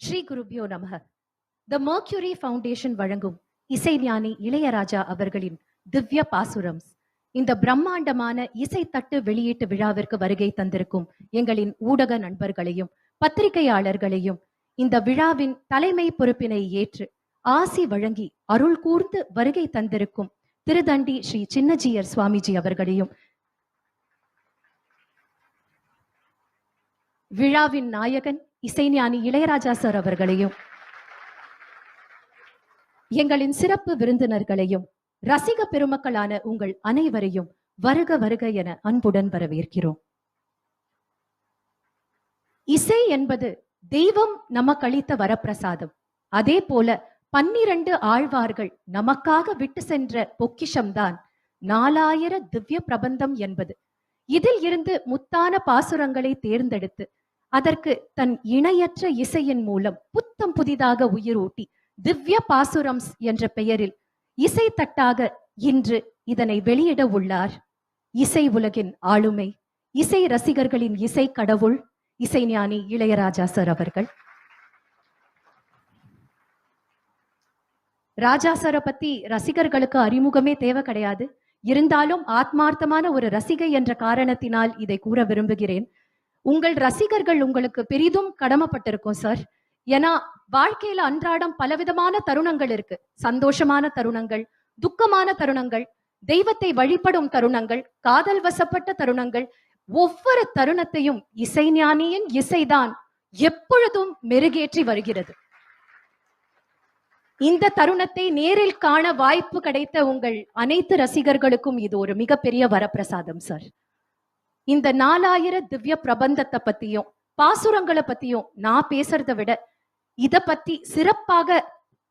ஸ்ரீ குருபியோ நமக. த mercury foundation வழங்கும் இசைஞானி இளையராஜா அவர்களின் திவ்ய பாசுரம்ஸ். இந்த பிரம்மாண்டமான இசைத்தட்டு வெளியீட்டு விழாவிற்கு வருகை தந்திருக்கும் எங்களின் ஊடக நண்பர்களையும் பத்திரிகையாளர்களையும் இந்த விழாவின் தலைமை பொறுப்பினை ஏற்று ஆசி வழங்கி அருள் கூர்ந்து வருகை தந்திருக்கும் திருதண்டி ஸ்ரீ சின்னஜியர் சுவாமிஜி அவர்களையும் விழாவின் நாயகன் இசைஞானி இளையராஜா சார் அவர்களையும் எங்களின் சிறப்பு விருந்தினர்களையும் ரசிக பெருமக்களான உங்கள் அனைவரையும் வருக வருக என அன்புடன் வரவேற்கிறோம். இசை என்பது தெய்வம் நமக்களித்த வரப்பிரசாதம். அதே போல பன்னிரண்டு ஆழ்வார்கள் நமக்காக விட்டு சென்ற பொக்கிஷம்தான் நாலாயிர திவ்ய பிரபந்தம் என்பது. இதில் இருந்து முத்தான பாசுரங்களை தேர்ந்தெடுத்து அதற்கு தன் இணையற்ற இசையின் மூலம் புத்தம் புதிதாக உயிரூட்டி திவ்ய பாசுரம்ஸ் என்ற பெயரில் இசை தட்டாக இன்று இதனை வெளியிட உள்ளார். இசை உலகின் ஆளுமை இசை ரசிகர்களின் இசை கடவுள் இசைஞானி இளையராஜா சார் அவர்கள். ராஜா சாரை பத்தி ரசிகர்களுக்கு அறிமுகமே தேவை கிடையாது. இருந்தாலும் ஆத்மார்த்தமான ஒரு ரசிகை என்ற காரணத்தினால் இதை கூற விரும்புகிறேன். உங்கள் ரசிகர்கள் உங்களுக்கு பெரிதும் கடமைப்பட்டிருக்கும் சார் ஏன்னா வாழ்க்கையில அன்றாடம் பலவிதமான தருணங்கள் இருக்கு. சந்தோஷமான தருணங்கள் துக்கமான தருணங்கள் தெய்வத்தை வழிபடும் தருணங்கள் காதல் வசப்பட்ட தருணங்கள் ஒவ்வொரு தருணத்தையும் இசைஞானியின் இசைதான் எப்பொழுதும் மெருகேற்றி வருகிறது. இந்த தருணத்தை நேரில் காண வாய்ப்பு கிடைத்த உங்கள் அனைத்து ரசிகர்களுக்கும் இது ஒரு மிகப்பெரிய வரப்பிரசாதம் சார் இந்த நாலாயிர திவ்ய பிரபந்தத்தை பத்தியும் பாசுரங்களை பத்தியும் நான் பேசுறதை விட இத பத்தி சிறப்பாக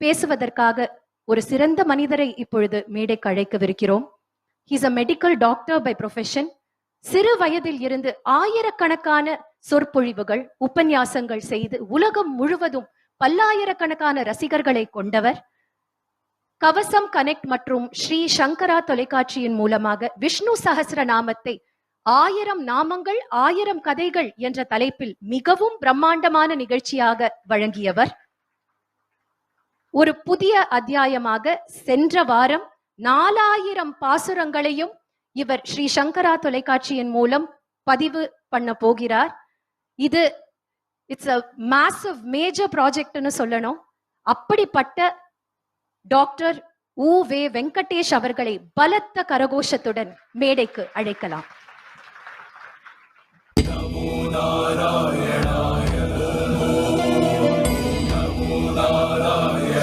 பேசுவதற்காக ஒரு சிறந்த மனிதரை இப்பொழுது மேடைக்கு அழைக்கவிருக்கிறோம். He's a medical doctor by profession சிறு வயதில் இருந்து ஆயிரக்கணக்கான சொற்பொழிவுகள் உபன்யாசங்கள் செய்து உலகம் முழுவதும் பல்லாயிரக்கணக்கான ரசிகர்களை கொண்டவர். கவசம் கனெக்ட் மற்றும் ஸ்ரீ சங்கரா தொலைக்காட்சியின் மூலமாக விஷ்ணு சஹஸ்ர நாமத்தை ஆயிரம் நாமங்கள் ஆயிரம் கதைகள் என்ற தலைப்பில் மிகவும் பிரம்மாண்டமான நிகழ்ச்சியாக வழங்கியவர். ஒரு புதிய அத்தியாயமாக சென்ற வாரம் நாலாயிரம் பாசுரங்களையும் இவர் ஸ்ரீ சங்கரா தொலைக்காட்சியின் மூலம் பதிவு பண்ண போகிறார். இது இட்ஸ் அ மேசிவ் மேஜர் ப்ராஜெக்ட்னு சொல்லணும். அப்படிப்பட்ட டாக்டர் உ வே வெங்கடேஷ் அவர்களை பலத்த கரகோஷத்துடன் மேடைக்கு அழைக்கலாம்.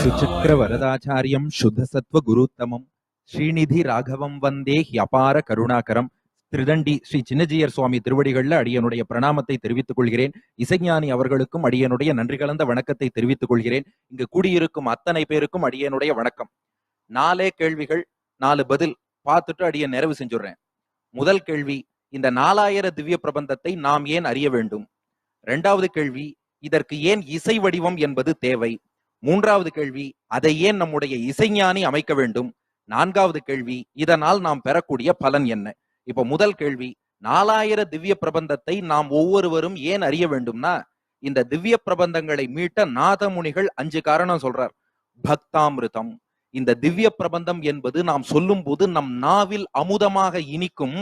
சுச்சக்கரவரதாச்சாரியம் சுத்தசத்வ குருத்தமம் ஸ்ரீநிதி ராகவம் வந்தே ஹியபார கருணாகரம் திருதண்டி ஸ்ரீ சின்னஜியர் சுவாமி திருவடிகள்ல அடியனுடைய பிரணாமத்தை தெரிவித்துக் கொள்கிறேன் இசைஞானி அவர்களுக்கும் அடியனுடைய நன்றி கலந்த வணக்கத்தை தெரிவித்துக் கொள்கிறேன் இங்கு கூடியிருக்கும் அத்தனை பேருக்கும் அடியனுடைய வணக்கம். நாலே கேள்விகள் நாலு பதில். பார்த்துட்டு அடியன் நிறைவு செஞ்சுடுறேன் முதல் கேள்வி இந்த நாலாயிர திவ்ய பிரபந்தத்தை நாம் ஏன் அறிய வேண்டும்? இரண்டாவது கேள்வி இதற்கு ஏன் இசை வடிவம் என்பது தேவை? மூன்றாவது கேள்வி அதை ஏன் நம்முடைய இசைஞானி அமைக்க வேண்டும்? நான்காவது கேள்வி இதனால் நாம் பெறக்கூடிய பலன் என்ன? இப்ப முதல் கேள்வி நாலாயிர திவ்ய பிரபந்தத்தை நாம் ஒவ்வொருவரும் ஏன் அறிய வேண்டும்னா இந்த திவ்ய பிரபந்தங்களை மீட்ட நாதமுனிகள் அஞ்சு காரணம் சொல்றார். பக்தாமிருதம். இந்த திவ்ய பிரபந்தம் என்பது நாம் சொல்லும் போது நம் நாவில் அமுதமாக இனிக்கும்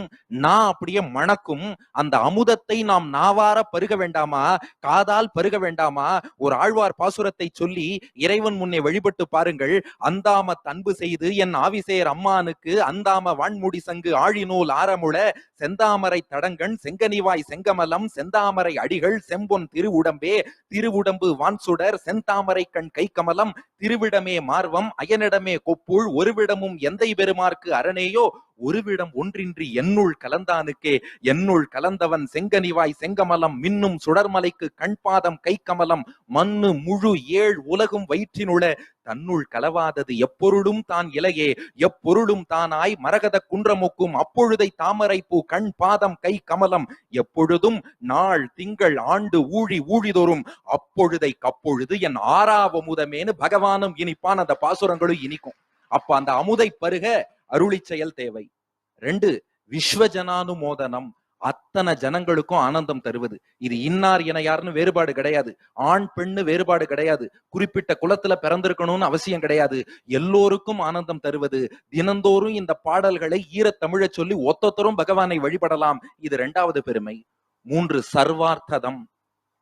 நா அப்படியே மணக்கும். அந்த அமுதத்தை நாம் நாவார பருக வேண்டாமா? காதால் பருக வேண்டாமா? ஒரு ஆழ்வார் பாசுரத்தை சொல்லி இறைவன் முன்னே வழிபட்டு பாருங்கள். அந்தாம தன்பு செய்து என் ஆவிசேர் அம்மானுக்கு அந்தாம வான்முடி சங்கு ஆழிநூல் ஆரமுள செந்தாமரை தடங்கண் செங்கனிவாய் செங்கமலம் செந்தாமரை அடிகள் செம்பொன் திருவுடம்பே திருவுடம்பு வான்சுடர் செந்தாமரை கண் கை கமலம் திருவிடமே மார்வம் அயனிடமே கொப்புள் ஒருவிடமும் எந்தை பெருமார்க்கு அரணேயோ? ஒருவிடம் ஒன்றின்றி என்னுள் கலந்தானுக்கே என்னுள் கலந்தவன் செங்கனிவாய் செங்கமலம் மின்னும் சுடர்மலைக்கு கண்பாதம் கை கமலம் மண்ணு முழு ஏழ் உலகும் வயிற்றினுள தன்னுள் கலவாதது எப்பொருளும் தான் இலையே எப்பொருளும் தானாய் மரகத குன்றமுக்கும் அப்பொழுதை தாமரை பூ கண் பாதம் கை கமலம் எப்பொழுதும் நாள் திங்கள் ஆண்டு ஊழி ஊழிதோறும் அப்பொழுதை கப்பொழுது என் ஆறாவமுதமேனு பகவானும் இனிப்பான் அந்த பாசுரங்களும் இனிக்கும். அப்ப அந்த அமுதை பருக அருளி செயல் தேவை. ரெண்டு விஸ்வஜனானுமோதனம். அத்தனை ஜனங்களுக்கும் ஆனந்தம் தருவது. இது இன்னார் என யாருன்னு வேறுபாடு கிடையாது. ஆண் பெண்ணு வேறுபாடு கிடையாது. குறிப்பிட்ட குலத்துல பிறந்திருக்கணும்னு அவசியம் கிடையாது. எல்லோருக்கும் ஆனந்தம் தருவது. தினந்தோறும் இந்த பாடல்களை ஈரத் தமிழச் சொல்லி ஒத்தொத்தரும் பகவானை வழிபடலாம். இது இரண்டாவது பெருமை. மூன்று சர்வார்த்ததம்.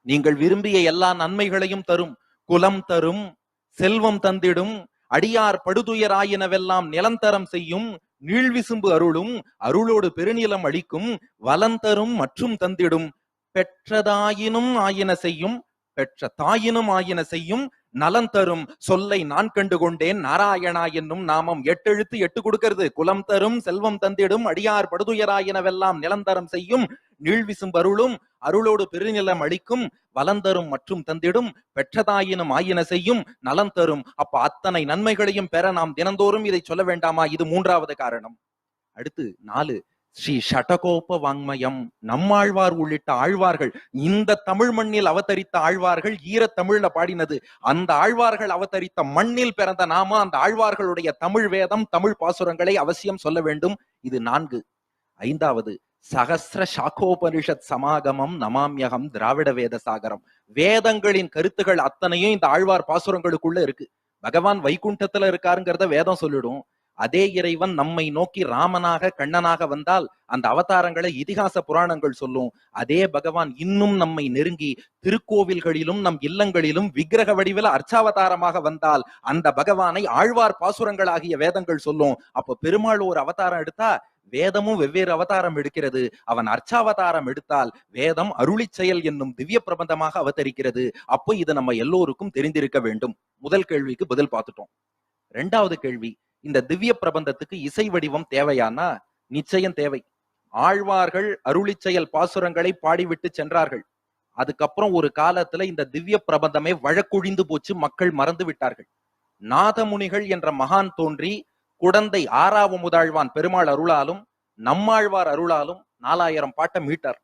நீங்கள் விரும்பிய எல்லா நன்மைகளையும் தரும். குலம் தரும். செல்வம் தந்திடும். அடியார் படுதுயராயினவெல்லாம் நிலந்தரம் செய்யும் நீழ்விசும்பு அருளும் அருளோடு பெருநிலம் அளிக்கும் வலந்தரும் மற்றும் தந்திடும். பெற்றதாயினும் ஆயின செய்யும் பெற்ற தாயினும் ஆயின செய்யும் நலன் தரும். சொல்லை நான் கண்டு கொண்டேன் நாராயணா என்னும் நாமம் எட்டெழுத்து எட்டு கொடுக்கிறது. குலம் தரும் செல்வம் தந்திடும் அடியார் படுதுயராயினவெல்லாம் நிலந்தரம் செய்யும் நீழ்விசும் அருளும் அருளோடு பெருநிலம் அளிக்கும் வலந்தரும் மற்றும் தந்திடும் பெற்றதாயினும் ஆயின செய்யும் நலன் தரும். அப்ப அத்தனை நன்மைகளையும் பெற நாம் தினந்தோறும் இதை சொல்ல வேண்டாமா? இது மூன்றாவது காரணம். அடுத்து நாலு ஸ்ரீ ஷடகோப வாங்மயம். நம்மாழ்வார் உள்ளிட்ட ஆழ்வார்கள் இந்த தமிழ் மண்ணில் அவதரித்த ஆழ்வார்கள் ஈரத் தமிழ்ல பாடினது. அந்த ஆழ்வார்கள் அவதரித்த மண்ணில் பிறந்த நாம அந்த ஆழ்வார்களுடைய தமிழ் வேதம் தமிழ் பாசுரங்களை அவசியம் சொல்ல வேண்டும். இது நான்கு. ஐந்தாவது சகஸ்ர சாக்கோபனிஷத் சமாகமம் நமாமியகம் திராவிட வேத சாகரம். வேதங்களின் கருத்துகள் அத்தனையும் இந்த ஆழ்வார் பாசுரங்களுக்குள்ள இருக்கு. பகவான் வைகுண்டத்துல இருக்காருங்கிறத வேதம் சொல்லிடும். அதே இறைவன் நம்மை நோக்கி ராமனாக கண்ணனாக வந்தால் அந்த அவதாரங்களை இதிகாச புராணங்கள் சொல்லும். அதே பகவான் இன்னும் நம்மை நெருங்கி திருக்கோவில்களிலும் நம் இல்லங்களிலும் விக்கிரக வடிவில் அர்ச்சாவதாரமாக வந்தால் அந்த பகவானை ஆழ்வார் பாசுரங்களாகிய வேதங்கள் சொல்லும். அப்ப பெருமாள் ஒரு அவதாரம் எடுத்தா வேதமும் வெவ்வேறு அவதாரம் எடுக்கிறது. அவன் அர்ச்சாவதாரம் எடுத்தால் வேதம் அருளிச் செயல் என்னும் திவ்ய பிரபந்தமாக அவதரிக்கிறது. அப்போ இது நம்ம எல்லோருக்கும் தெரிந்திருக்க வேண்டும். முதல் கேள்விக்கு பதில் பார்த்துட்டோம். ரெண்டாவது கேள்வி இந்த திவ்ய பிரபந்தத்துக்கு இசை வடிவம் தேவையானா? நிச்சயம் தேவை. ஆழ்வார்கள் அருளி செயல் பாசுரங்களை பாடிவிட்டு சென்றார்கள். அதுக்கப்புறம் ஒரு காலத்துல இந்த திவ்ய பிரபந்தமே வழக்குழிந்து போச்சு. மக்கள் மறந்து விட்டார்கள். நாதமுனிகள் என்ற மகான் தோன்றி குடந்தை ஆறாவமுதாழ்வான் பெருமாள் அருளாலும் நம்மாழ்வார் அருளாலும் நாலாயிரம் பாட்டை மீட்டார்.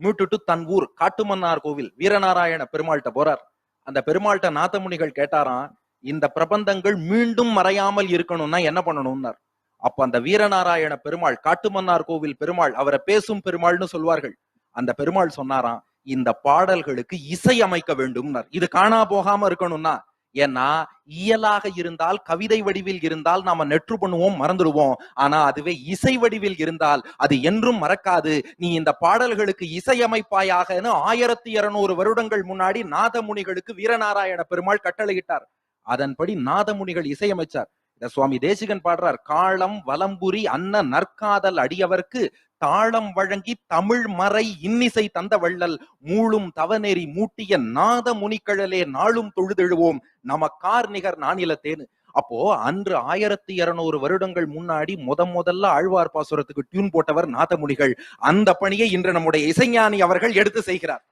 மீட்டுட்டு தன் ஊர் காட்டுமன்னார் கோவில் வீரநாராயண பெருமாள்கிட்ட போறார். அந்த பெருமாள்கிட்ட நாத்தமுனிகள் கேட்டாராம் இந்த பிரபந்தங்கள் மீண்டும் மறையாமல் இருக்கணும்னா என்ன பண்ணணும்னார். அப்ப அந்த வீரநாராயண பெருமாள் காட்டுமன்னார் கோவில் பெருமாள் அவரை பேசும் பெருமாள்னு சொல்வார்கள். அந்த பெருமாள் சொன்னாராம் இந்த பாடல்களுக்கு இசை அமைக்க வேண்டும்னார். இது காணா போகாம இருக்கணும்னா ஏன்னா இயலாக இருந்தால் கவிதை வடிவில் இருந்தால் நாம நெற்று பண்ணுவோம் மறந்துடுவோம். ஆனா அதுவே இசை வடிவில் இருந்தால் அது என்றும் மறக்காது. நீ இந்த பாடல்களுக்கு இசையமைப்பாயாகன்னு ஆயிரத்தி இருநூறு வருடங்கள் முன்னாடி நாதமுனிகளுக்கு வீரநாராயண பெருமாள் கட்டளையிட்டார். அதன்படி நாதமுனிகள் இசையமைச்சார். சுவாமி தேசிகன் பாடுறார். காலம் வலம்புரி அன்ன நற்காதல் அடியவர்க்கு தாளம் வழங்கி தமிழ் மறை இன்னிசை தந்த வள்ளல். மூளும் தவநெறி மூட்டிய நாத முனிக்கழலே நாளும் தொழுதெழுவோம். நமக்கார் நிகர் நானிலத்தேனு. அப்போ அன்று ஆயிரத்தி இருநூறு வருடங்கள் முன்னாடி முத முதல்ல ஆழ்வார் பாசுரத்துக்கு டியூன் போட்டவர் நாதமுனிகள். அந்த பணியை இன்று நம்முடைய இசைஞானி அவர்கள் எடுத்து செய்கிறார்.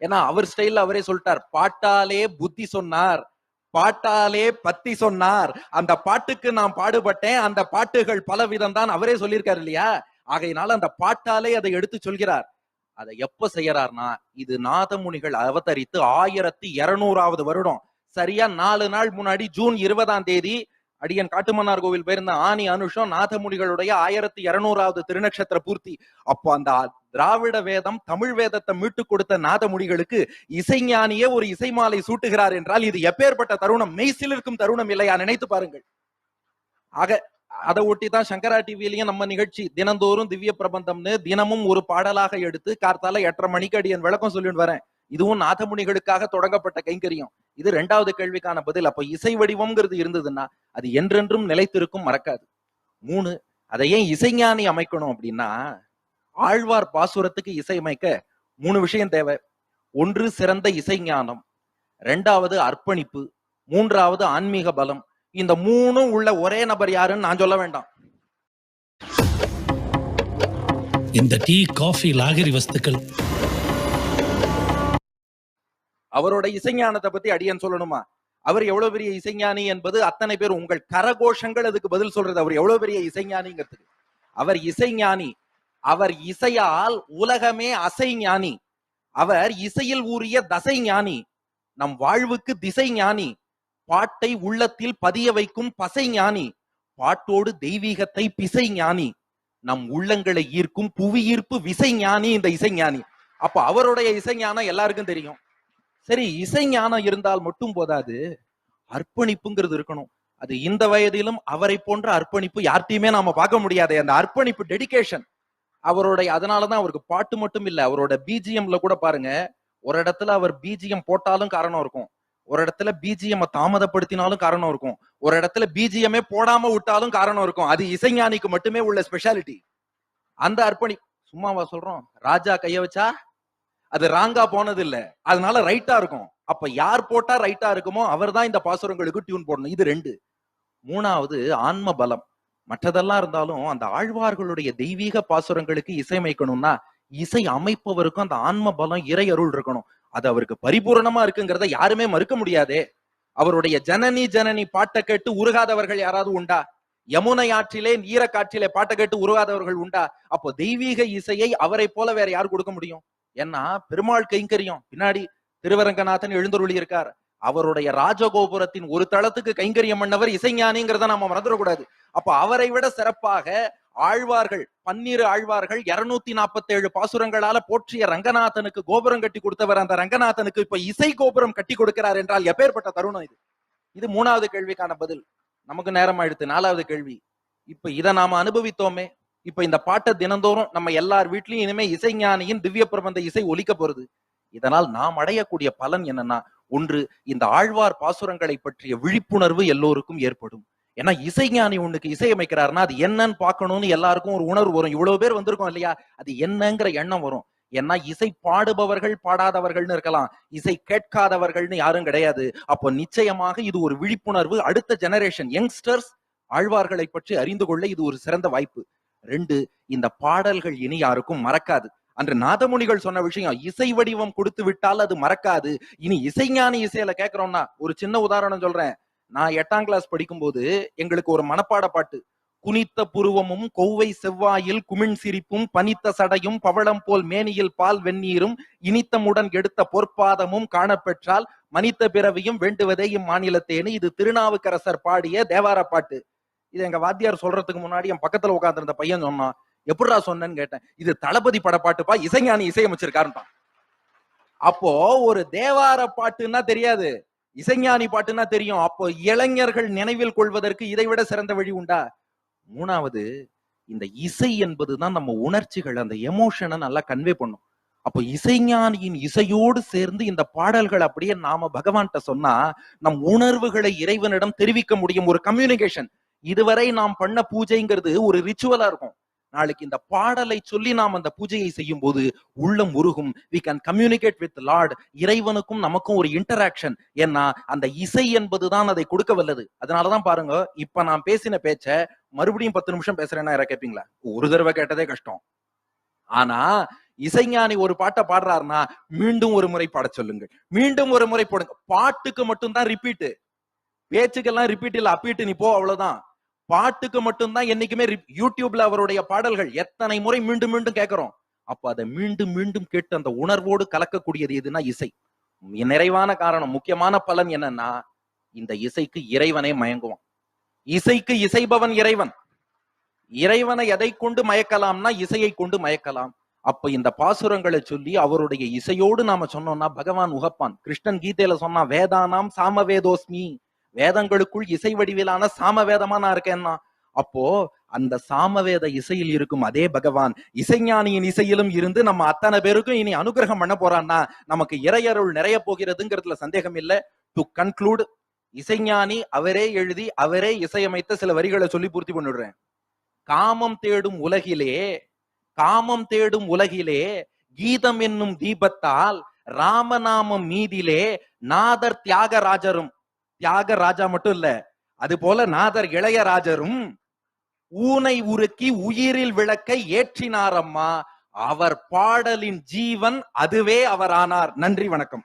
ஏன்னா அவர் ஸ்டைல்ல அவரே சொல்லிட்டார். பாட்டாலே புத்தி சொன்னார். பாட்டாலே பத்தி சொன்னார். அந்த பாட்டுக்கு நான் பாடுபட்டேன். அந்த பாட்டுகள் பல விதம் தான் அவரே சொல்லியிருக்காரு இல்லையா? ஆகையினால அந்த பாட்டாலே அதை எடுத்து சொல்கிறார். அதை எப்ப செய்யறார்னா இது நாதமுனிகள் அவதரித்து ஆயிரத்தி இருநூறாவது வருடம். சரியா நாலு நாள் முன்னாடி ஜூன் இருபதாம் தேதி அடியன் காட்டுமன்னார் கோவில் போயிருந்த ஆனி அனுஷம் நாதமுனிகளுடைய ஆயிரத்தி இருநூறாவது திருநட்சத்திர பூர்த்தி. அப்போ அந்த திராவிட வேதம் தமிழ் வேதத்தை மீட்டு கொடுத்த நாதமுடிகளுக்கு இசைஞானியே ஒரு இசை மாலை சூட்டுகிறார் என்றால் இது எப்பேற்பட்ட தருணம்? மெய்சிலிருக்கும் தருணம் இல்லையா? நினைத்து பாருங்கள். ஆக அதை ஒட்டி தான் சங்கரா டிவிலையும் நம்ம நிகழ்ச்சி. தினந்தோறும் திவ்ய பிரபந்தம்னு தினமும் ஒரு பாடலாக எடுத்து கார்த்தால எட்டரை மணிக்கு அடியன் விளக்கம் சொல்லிட்டு வரேன். இதுவும் நாதமுனிகளுக்காக தொடங்கப்பட்ட கைங்கரியம். இது ரெண்டாவது கேள்விக்கான பதில். அப்ப இசை வடிவம்ங்கிறது இருந்ததுன்னா அது என்றென்றும் நிலைத்திருக்கும் மறக்காது. மூணு அதை ஏன் இசைஞானி அமைக்கணும் அப்படின்னா ஆழ்வார் பாசுரத்துக்கு இசையமைக்க மூணு விஷயம் தேவை. ஒன்று சிறந்த இசைஞானம். ரெண்டாவது அர்ப்பணிப்பு. மூன்றாவது ஆன்மீக பலம். இந்த மூணும் உள்ள ஒரே நபர் யாருன்னு நான் சொல்ல வேண்டாம். இந்த டீ காஃபி லாகிரி வஸ்துக்கள். அவரோட இசைஞானத்தை பத்தி அடியன் சொல்லணுமா? அவர் எவ்வளவு பெரிய இசைஞானி என்பது அத்தனை பேர் உங்கள் கரகோஷங்கள் அதுக்கு பதில் சொல்றது. அவர் எவ்வளவு பெரிய இசைஞானிங்கிறதுக்கு. அவர் இசைஞானி. அவர் இசையால் உலகமே அசை ஞானி அவர் இசையில் ஊறிய தசை ஞானி நம் வாழ்வுக்கு திசை ஞானி பாட்டை உள்ளத்தில் பதிய வைக்கும் பசை ஞானி. பாட்டோடு தெய்வீகத்தை பிசை ஞானி. நம் உள்ளங்களை ஈர்க்கும் புவி ஈர்ப்பு விசை ஞானி இந்த இசை ஞானி. அப்ப அவருடைய இசை ஞானம் எல்லாருக்கும் தெரியும். சரி இசை ஞானம் இருந்தால் மட்டும் போதாது. அர்ப்பணிப்புங்கிறது இருக்கணும். அது இந்த வயதிலும் அவரை போன்ற அர்ப்பணிப்பு யார்ட்டையுமே நாம பார்க்க முடியாது. அந்த அர்ப்பணிப்பு டெடிகேஷன் அவருடைய அதனாலதான் அவருக்கு பாட்டு மட்டும் இல்ல அவரோட பிஜிஎம்ல கூட பாருங்க ஒரு இடத்துல அவர் பிஜிஎம் போட்டாலும் காரணம் இருக்கும். ஒரு இடத்துல பிஜிஎம் தாமதப்படுத்தினாலும் காரணம் இருக்கும். ஒரு இடத்துல பிஜிஎம்ஏ போடாம விட்டாலும் காரணம் இருக்கும். அது இசைஞானிக்கு மட்டுமே உள்ள ஸ்பெஷாலிட்டி அந்த அர்ப்பணி சும்மாவா சொல்றோம்? ராஜா கைய வச்சா அது ராங்கா போனது இல்ல அதனால ரைட்டா இருக்கும். அப்ப யார் போட்டா ரைட்டா இருக்குமோ அவர்தான் இந்த பாசுரங்களுக்கு டியூன் போடணும். இது ரெண்டு. மூணாவது ஆன்ம பலம் மற்றதெல்லாம் இருந்தாலும் அந்த ஆழ்வார்களுடைய தெய்வீக பாசுரங்களுக்கு இசையமைக்கணும்னா இசை அமைப்பவருக்கும் அந்த ஆன்ம பலம் இறை அருள் இருக்கணும். அது அவருக்கு பரிபூரணமா இருக்குங்கிறத யாருமே மறுக்க முடியாதே. அவருடைய ஜனனி ஜனனி பாட்டை கேட்டு உருகாதவர்கள் யாராவது உண்டா? யமுனை ஆற்றிலே நீரக்காற்றிலே பாட்டை கேட்டு உருகாதவர்கள் உண்டா? அப்போ தெய்வீக இசையை அவரை போல வேற யார் கொடுக்க முடியும்? ஏன்னா பெருமாள் கைங்கரியம். பின்னாடி திருவரங்கநாதன் எழுந்தருளி இருக்கார் அவருடைய ராஜகோபுரத்தின் ஒரு தளத்துக்கு கைங்கரியம் பண்ணவர் இசைஞானிங்கிறத நாம மறந்துடக்கூடாது. அப்ப அவரை விட சிறப்பாக ஆழ்வார்கள் பன்னிரு ஆழ்வார்கள் இருநூத்தி நாற்பத்தி ஏழு பாசுரங்களால போற்றிய ரங்கநாதனுக்கு கோபுரம் கட்டி கொடுத்தவர். அந்த ரங்கநாதனுக்கு இப்ப இசை கோபுரம் கட்டி கொடுக்கிறார் என்றால் எப்பேற்பட்ட தருணம் இது? இது மூணாவது கேள்விக்கான பதில். நமக்கு நேரம் ஆயிடுத்து. நாலாவது கேள்வி. இப்ப இதை நாம அனுபவித்தோமே. இப்ப இந்த பாட்டை தினந்தோறும் நம்ம எல்லார் வீட்லயும் இனிமே இசைஞானியின் திவ்ய பிரபந்த இசை ஒலிக்க போறது. இதனால் நாம் அடையக்கூடிய பலன் என்னன்னா ஒன்று இந்த ஆழ்வார் பாசுரங்களை பற்றிய விழிப்புணர்வு எல்லோருக்கும் ஏற்படும். ஏன்னா இசைஞானி ஒண்ணுக்கு இசையமைக்கிறாருன்னா அது என்னன்னு பார்க்கணும்னு எல்லாருக்கும் ஒரு உணர்வு வரும். இவ்வளவு பேர் வந்திருக்கோம் இல்லையா? அது என்னங்கிற எண்ணம் வரும். ஏன்னா இசை பாடுபவர்கள் பாடாதவர்கள்னு இருக்கலாம். இசை கேட்காதவர்கள்னு யாரும் கிடையாது. அப்போ நிச்சயமாக இது ஒரு விழிப்புணர்வு. அடுத்த ஜெனரேஷன் யங்ஸ்டர்ஸ் ஆழ்வார்களை பற்றி அறிந்து கொள்ள இது ஒரு சிறந்த வாய்ப்பு. ரெண்டு இந்த பாடல்கள் இனி யாருக்கும் மறக்காது. அன்று நாதமுனிகள் சொன்ன விஷயம் இசை வடிவம் கொடுத்து விட்டால் அது மறக்காது. இனி இசைஞானி இசையில கேட்கிறோம்னா ஒரு சின்ன உதாரணம் சொல்றேன். நான் எட்டாம் கிளாஸ் படிக்கும்போது எங்களுக்கு ஒரு மனப்பாட பாட்டு. குனித்த புருவமும் கொவ்வை செவ்வாயில் குமிழ் சிரிப்பும் பனித்த சடையும் பவளம் போல் மேனியில் பால் வெந்நீரும் இனித்தமுடன் எடுத்த பொற்பாதமும் காணப்பெற்றால் மனித பிறவியும் வேண்டுவதே இம்மாநிலத்தேனு இது திருநாவுக்கரசர் பாடிய தேவார பாட்டு. இது எங்க வாத்தியார் சொல்றதுக்கு முன்னாடி என் பக்கத்துல உட்காந்துருந்த பையன் சொன்னான் எப்படிடா சொன்னேன்னு கேட்டேன். இது தளபதி பட பாட்டுப்பா இசைஞானி இசையமைச்சிருக்காருட்டான் அப்போ ஒரு தேவார பாட்டுன்னா தெரியாது. இசைஞானி பாட்டுன்னா தெரியும். அப்போ இளைஞர்கள் நினைவில் கொள்வதற்கு இதை விட சிறந்த வழி உண்டா? மூணாவது இந்த இசை என்பதுதான் நம்ம உணர்ச்சிகள் அந்த எமோஷனை நல்லா கன்வே பண்ணும். அப்போ இசைஞானியின் இசையோடு சேர்ந்து இந்த பாடல்கள் அப்படியே நாம பகவான்கிட்ட சொன்னா நம் உணர்வுகளை இறைவனிடம் தெரிவிக்க முடியும் ஒரு கம்யூனிகேஷன் இதுவரை நாம் பண்ண பூஜைங்கிறது ஒரு ரிச்சுவலா இருக்கும். நாளைக்கு இந்த பாடலை சொல்லி நாம் அந்த பூஜையை செய்யும் போது உள்ளம் உருகும். We can communicate with lord இறைவனுக்கும் நமக்கும் ஒரு இன்டராக்ஷன் ஏன்னா அந்த இசை என்பதுதான் அதை கொடுக்க வல்லது. அதனாலதான் பாருங்க இப்ப நான் பேசின பேச்ச மறுபடியும் பத்து நிமிஷம் பேசுறேன்னா யாரா கேட்பீங்களா ஒரு தடவை கேட்டதே கஷ்டம். ஆனா இசைஞானி ஒரு பாட்டை பாடுறாருன்னா மீண்டும் ஒரு முறை பாட சொல்லுங்கள். மீண்டும் ஒரு முறை போடுங்க. பாட்டுக்கு மட்டும்தான் ரிப்பீட் பேச்சுக்கெல்லாம் ரிப்பீட் இல்ல அப்பீட்டு நீ போ அவ்வளவுதான். பாட்டுக்கு மட்டும்தான் என்னைக்குமே யூடியூப்ல அவருடைய பாடல்கள் எத்தனை முறை மீண்டும் மீண்டும் கேட்கிறோம். அப்ப அதை மீண்டும் மீண்டும் கேட்டு அந்த உணர்வோடு கலக்கக்கூடியது எதுனா இசை. நிறைவான காரணம் முக்கியமான பலன் என்னன்னா இந்த இசைக்கு இறைவனே மயங்குவான். இசைக்கு இசைபவன் இறைவன். இறைவனை எதை கொண்டு மயக்கலாம்னா இசையை கொண்டு மயக்கலாம். அப்ப இந்த பாசுரங்களை சொல்லி அவருடைய இசையோடு நாம சொன்னோம்னா பகவான் உகப்பான். கிருஷ்ணன் கீதையில சொன்னா வேதானாம் சாமவேதோஸ்மி. வேதங்களுக்குள் இசை வடிவிலான சாமவேதமா நான் இருக்கேன்னா? அப்போ அந்த சாமவேத இசையில் இருக்கும் அதே பகவான் இசைஞானியின் இசையிலும் இருந்து நம்ம அத்தனை பேருக்கும் இனி அனுகிரகம் பண்ண போறான்னா நமக்கு இறையருள் நிறைய போகிறதுங்கிறதுல சந்தேகம் இல்ல. டு கன்க்ளூட் இசைஞானி அவரே எழுதி அவரே இசையமைத்த சில வரிகளை சொல்லி பூர்த்தி பண்ணிடுறேன். காமம் தேடும் உலகிலே காமம் தேடும் உலகிலே கீதம் என்னும் தீபத்தால் ராமநாமம் மீதிலே நாதர் தியாகராஜரும் தியாக ராஜா மட்டும் இல்ல அது போல நாதர் இளையராஜரும் ஊனை உருக்கி உயிரில் விளக்கை ஏற்றினாரம்மா. அவர் பாடலின் ஜீவன் அதுவே அவர் ஆனார் நன்றி வணக்கம்.